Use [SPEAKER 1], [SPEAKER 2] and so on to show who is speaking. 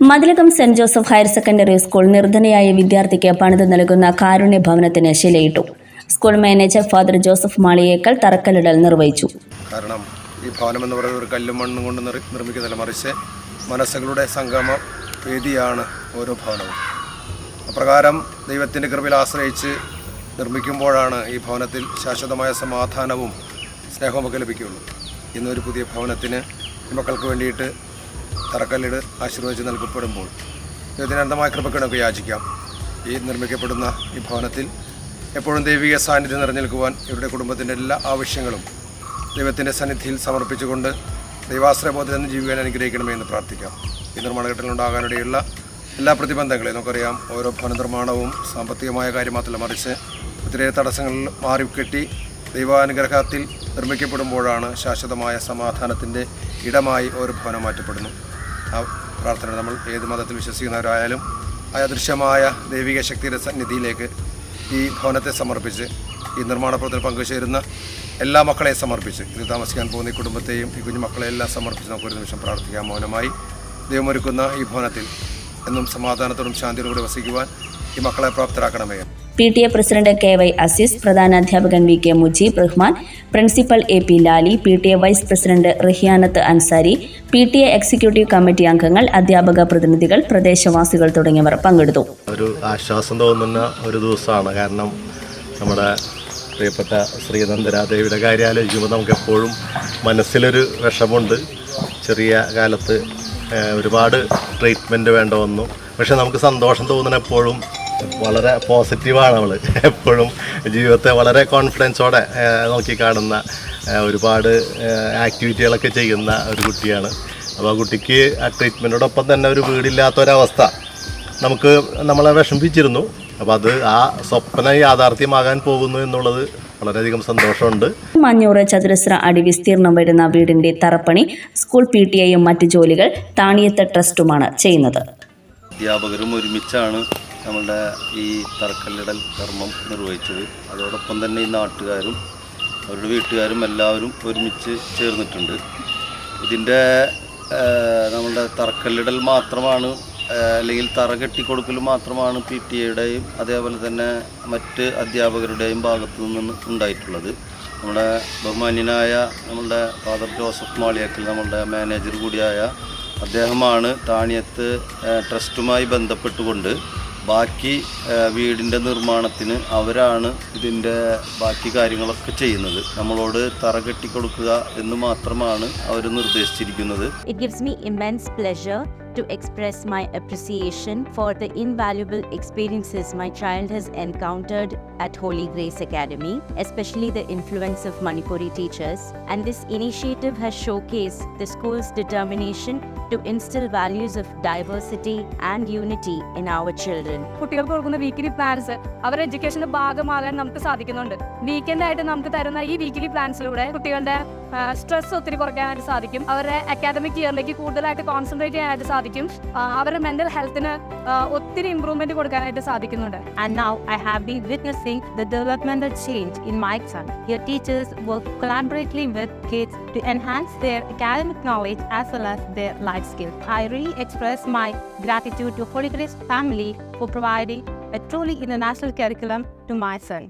[SPEAKER 1] Mathilakam saint Joseph higher secondary school നിർധനയായ വിദ്യാർത്ഥിക്ക് പണിത് നൽകുന്ന കാരുണ്യ ഭവനത്തിന് ശിലയിട്ടു. School manager father Joseph Maliyekkal തറക്കല്ലിടൽ നിർവഹിച്ചു.
[SPEAKER 2] കാരണം ഈ ഭവനം എന്ന് പറയുന്നത് ഒരു കല്ലും മണ്ണും കൊണ്ട് നിർ നിർമ്മിക്കുന്നില്ല മറിച്ച് മനസ്സുകളുടെ സംഗമ വേദിയാണ് ഓരോ ഭവനവും. അപ്രകാരം ദൈവത്തിന്റെ കൃപയിൽ ആശ്രയിച്ച് നിർമ്മിക്കുമ്പോഴാണ് ഈ ഭവനത്തിൽ ശാശ്വതമായ സമാധാനവും സ്നേഹവുമൊക്കെ ലഭിക്കുകയുള്ളൂ. ഇന്നൊരു പുതിയ ഭവനത്തിന് മക്കൾക്ക് വേണ്ടിയിട്ട് തറക്കല്ലിട് ആശീർവദിച്ച് നൽകപ്പെടുമ്പോൾ ദൈവത്തിന് അനന്തമായ കൃപക്ക് നമുക്ക് യാചിക്കാം. ഈ നിർമ്മിക്കപ്പെടുന്ന ഈ ഭവനത്തിൽ എപ്പോഴും ദൈവിക സാന്നിധ്യം നിറഞ്ഞു നിൽക്കുവാൻ ഇവരുടെ കുടുംബത്തിന്റെ എല്ലാ ആവശ്യങ്ങളും ദൈവത്തിന്റെ സന്നിധിയിൽ സമർപ്പിച്ചുകൊണ്ട് ദൈവാശ്രയബോധത്തിൽ നിന്ന് ജീവിക്കാൻ അനുഗ്രഹിക്കണമേ എന്ന് പ്രാർത്ഥിക്കാം. ഈ നിർമ്മാണഘട്ടത്തിലുണ്ടാകാനിടയുള്ള എല്ലാ പ്രതിബന്ധങ്ങളെയും നമുക്കറിയാം. ഓരോ ഭവന നിർമ്മാണവും സാമ്പത്തികമായ കാര്യം മാത്രമല്ല മറിച്ച് ഒത്തിരിയേറെ തടസ്സങ്ങളിൽ മാറിക്കെട്ടി ദൈവാനുഗ്രഹത്തിൽ നിർമ്മിക്കപ്പെടുമ്പോഴാണ് ശാശ്വതമായ സമാധാനത്തിന്റെ ഇടമായി ഒരു ഭവനം മാറ്റപ്പെടുന്നു. ആ പ്രാർത്ഥന നമ്മൾ ഏത് മതത്തിൽ വിശ്വസിക്കുന്നവരായാലും അദൃശ്യമായ ദൈവിക ശക്തിയുടെ സന്നിധിയിലേക്ക് ഈ ഭവനത്തെ സമർപ്പിച്ച് ഈ നിർമ്മാണ പ്രവർത്തനം പങ്കുചേരുന്ന എല്ലാ മക്കളെയും സമർപ്പിച്ച് ഇത് താമസിക്കാൻ പോകുന്ന ഈ കുടുംബത്തെയും ഈ കുഞ്ഞു മക്കളെയെല്ലാം സമർപ്പിച്ച് നമുക്കൊരു നിമിഷം പ്രാർത്ഥിക്കാം. മൗനമായി ദൈവമൊരുക്കുന്ന ഈ ഭവനത്തിൽ എന്നും സമാധാനത്തോടും ശാന്തിയോടും കൂടി വസിക്കുവാൻ ഈ മക്കളെ പ്രാപ്തരാക്കണമേ.
[SPEAKER 1] P T A president K Y Azeez പ്രധാന അധ്യാപകൻ V K Mujeeb Rahman principal A P Lali P T A vice president Rahiyanath Ansari P T A executive committee അംഗങ്ങൾ അധ്യാപക പ്രതിനിധികൾ പ്രദേശവാസികൾ തുടങ്ങിയവർ പങ്കെടുത്തു.
[SPEAKER 3] ഒരു ആശ്വാസം തോന്നുന്ന ഒരു ദിവസമാണ്. കാരണം നമ്മുടെ പ്രിയപ്പെട്ട ശ്രീനന്ദരാദേവിയുടെ കാര്യം ആലോചിക്കുമ്പോൾ നമുക്ക് എപ്പോഴും മനസ്സിലൊരു വിഷമുണ്ട് ചെറിയ കാലത്ത് ഒരുപാട് ട്രീറ്റ്മെന്റ് വേണ്ട വന്നു. പക്ഷെ നമുക്ക് സന്തോഷം തോന്നുന്ന എപ്പോഴും വളരെ പോസിറ്റീവാണ് നമ്മൾ എപ്പോഴും ജീവിതത്തെ വളരെ കോൺഫിഡൻസോടെ നോക്കിക്കാണുന്ന ഒരുപാട് ആക്ടിവിറ്റികളൊക്കെ ചെയ്യുന്ന ഒരു കുട്ടിയാണ്. അപ്പോൾ ആ കുട്ടിക്ക് ആ ട്രീറ്റ്മെന്റോടൊപ്പം തന്നെ ഒരു വീടില്ലാത്തൊരവസ്ഥ നമുക്ക് നമ്മളെ വിഷമിപ്പിച്ചിരുന്നു. അപ്പോൾ അത് ആ സ്വപ്നം യാഥാർത്ഥ്യമാകാൻ പോകുന്നു എന്നുള്ളത് വളരെയധികം സന്തോഷമുണ്ട്.
[SPEAKER 1] മഞ്ഞൂറ് ചതുരശ്ര അടി വിസ്തീർണം വരുന്ന വീടിന്റെ തറപ്പണി സ്കൂൾ പി ടി ഐയും മറ്റ് ജോലികൾ താണിയത്ത് ട്രസ്റ്റുമാണ് ചെയ്യുന്നത്.
[SPEAKER 4] അധ്യാപകരും ഒരുമിച്ചാണ് നമ്മളുടെ ഈ തറക്കല്ലിടൽ കർമ്മം നിർവഹിച്ചത്. അതോടൊപ്പം തന്നെ ഈ നാട്ടുകാരും അവരുടെ വീട്ടുകാരും എല്ലാവരും ഒരുമിച്ച് ചേർന്നിട്ടുണ്ട്. ഇതിന്റെ നമ്മളുടെ തറക്കല്ലിടൽ മാത്രമാണ് അല്ലെങ്കിൽ തറ കെട്ടിക്കൊടുക്കൽ മാത്രമാണ് പി ടി എയുടെയും അതേപോലെ തന്നെ മറ്റ് അധ്യാപകരുടെയും ഭാഗത്തു നിന്ന് ഉണ്ടായിട്ടുള്ളത്. നമ്മുടെ ബഹുമാന്യനായ നമ്മളുടെ ഫാദർ ജോസഫ് മാളിയക്കൽ നമ്മളുടെ മാനേജർ കൂടിയായ അദ്ദേഹമാണ് താണിയത്ത് ട്രസ്റ്റുമായി ബന്ധപ്പെട്ടുകൊണ്ട് ബാക്കി വീടിന്റെ നിർമ്മാണത്തിന് അവരാണ് ഇതിന്റെ ബാക്കി കാര്യങ്ങളൊക്കെ ചെയ്യുന്നത്. നമ്മളോട് തറ കെട്ടിക്കൊടുക്കുക എന്ന് മാത്രമാണ് അവർ നിർദ്ദേശിച്ചിരിക്കുന്നത്.
[SPEAKER 5] It gives me immense pleasure to express my appreciation for the invaluable experiences my child has encountered at Holy Grace Academy, especially the influence of Manipuri teachers. And this initiative has showcased the school's determination to instill values of diversity and unity in our children.
[SPEAKER 6] കുട്ടികൾക്ക് weekly plans അവരുടെ എഡ്യൂക്കേഷന്റെ ഭാഗമാകാൻ നമുക്ക് സാധിക്കുന്നുണ്ട് weekend ആയിട്ട് നമുക്ക് തരുന്ന ഈ വീക്കിലി പ്ലാൻസിലൂടെ കുട്ടികളുടെ സ്ട്രെസ് ഒത്തിരി കുറയ്ക്കാനായിട്ട് സാധിക്കും അവരുടെ അക്കാദമിക് ഇയറിലേക്ക് കൂടുതലായിട്ട് കോൺസെൻട്രേറ്റ് ചെയ്യാനായിട്ട് സാധിക്കും ആ, അവരുടെ മെന്റൽ ഹെൽത്തിന് ഒത്തിരി ഇമ്പ്രൂവ്മെന്റ് കൊടുക്കാനായിട്ട് സാധിക്കുന്നുണ്ട്
[SPEAKER 5] And now I have been witnessing the developmental change in my son. Your teachers work collaboratively with kids to enhance their academic knowledge as well as their life skills. I really express my gratitude to Holy Grace family for providing a truly international curriculum to my son.